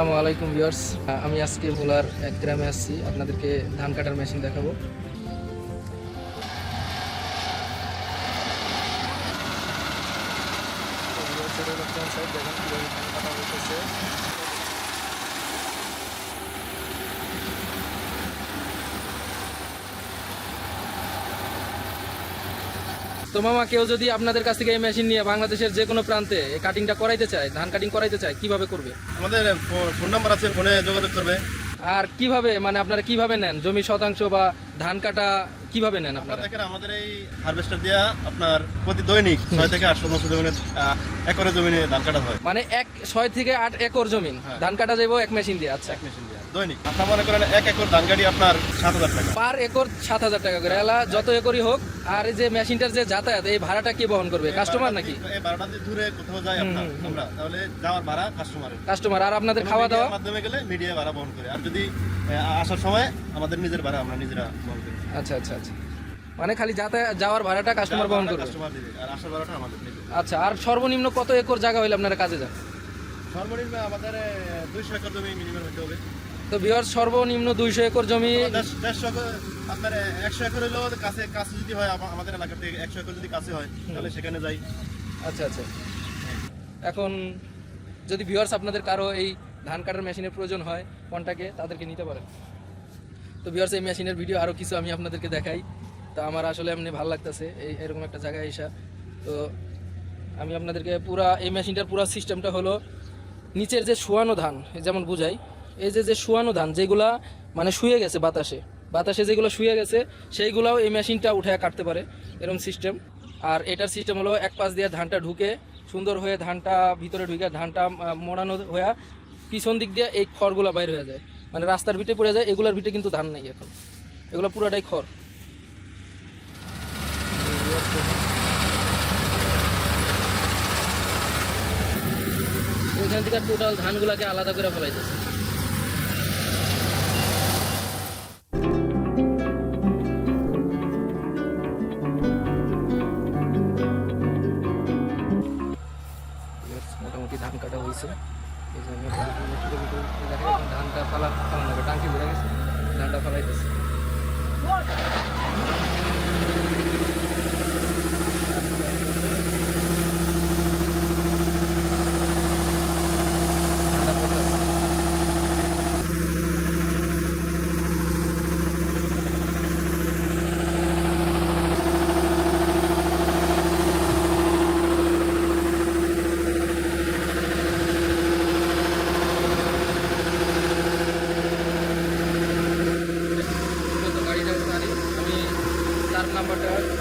আসসালামু আলাইকুম ভিউয়ার্স। আমি আজকে ভোলার এক গ্রামে আসছি আপনাদেরকে ধান কাটার মেশিন দেখাবো। তো মামা কেউ যদি আপনাদের কাছ থেকে এই মেশিন নিয়ে বাংলাদেশের যে কোনো প্রান্তে এই কাটিংটা করাইতে চায় ধান কাটিং করাইতে চায় কীভাবে করবে? আমাদের ফোন নাম্বার আছে ফোনে যোগাযোগ করবে। আর কীভাবে মানে আপনারা কীভাবে নেন? জমি শতাংশ বা ধান কাটা কীভাবে নেন আপনারা আপনারা? দেখেন আমাদের এই হারভেস্টার দিয়া আপনার প্রতি দৈনিক ছয় থেকে আটশো নশো জমিনে আহ, একরে জমিনে ধান কাটা হয়। মানে এক ছয় থেকে আট একর জমিন হ্যাঁ। ধান কাটা যাব এক মেশিন দিয়ে আচ্ছা। এক মেশিন দৈনিক। আপনার মনে করেন এক একর ধান গাড়ি আপনার সাত হাজার টাকা। পার একর সাত হাজার টাকা করে। এলা যত একরই হোক আর এই যে মেশিনটার যে যাতায়াত এই ভাড়াটা কে বহন করবে? কাস্টমার নাকি? এই বারোটা দিয়ে দূরে কোথাও যাই আপনার আমরা। তাহলে যাওয়ার ভাড়া কাস্টমারের কাস্টমার আর আপনাদের খাওয়া দাওয়া মাধ্যমে গেলে মিডিয়া ভাড়া বহন করে। আর যদি আসার সময় আমাদের নিজের ভাড়া আমরা নিজেরা বহন করি। আচ্ছা আচ্ছা আচ্ছা। মানে খালি যাতায়াত যাওয়ার ভাড়াটা কাস্টমার বহন করবে? আর আসার ভাড়াটা আমাদের আচ্ছা আর সর্বনিম্ন কত একর জায়গা হইলে আপনারা কাজে যান? সর্বনিম্ন আমাদের দুইশো একর জমি মিনিমাম হতে হবে। তো বিহার সর্বনিম্ন দুইশো একর জমি দেড়শো আপনার একশো একর কাছে কাছে যদি হয় আমাদের এলাকা থেকে একশো একর যদি কাছে হয় তাহলে সেখানে যাই। আচ্ছা আচ্ছা। এখন যদি ভিউয়ার্স আপনাদের কারও এই ধান কাটার মেশিনের প্রয়োজন হয় কন্টাকে তাদেরকে নিতে পারেন। তো ভিউয়ার্স এই মেশিনের ভিডিও আরও কিছু আমি আপনাদেরকে দেখাই। তো আমার আসলে এমনি ভালো লাগতেছে এই এরকম একটা জায়গায় এসা। তো আমি আপনাদেরকে পুরা এই মেশিনটার পুরো সিস্টেমটা হলো নিচের যে শুয়ানো ধান যেমন বুঝাই, এই যে যে শুয়ানো ধান, যেগুলা মানে শুয়ে গেছে বাতাসে বাতাসে যেগুলো শুয়ে গেছে, সেইগুলাও এই মেশিনটা উঠে কাটতে পারে এরকম সিস্টেম আর এটার সিস্টেম হলো এক পাশ দিয়ে ধানটা ঢুকে, সুন্দর হয়ে ধানটা ভিতরে ঢুকে, ধানটা মোড়ানো হয়ে পিছন দিক দিয়ে এই খড়গুলো বাইর হয়ে যায়। মানে রাস্তার ভিটে পড়ে যায়, এগুলোর ভিটে কিন্তু ধান নেই এখন। এগুলো পুরোটাই খড়। ওইখান থেকে টোটাল ধানগুলোকে আলাদা করে ফেলাইতেছে। মোটামুটি ধান কাটা হয়েছে। এই জন্য ধানটা ফালা ফালানো হবে। টাঙ্কি গেছে। ধানটা ফালাইতেছে। নাম্বারটা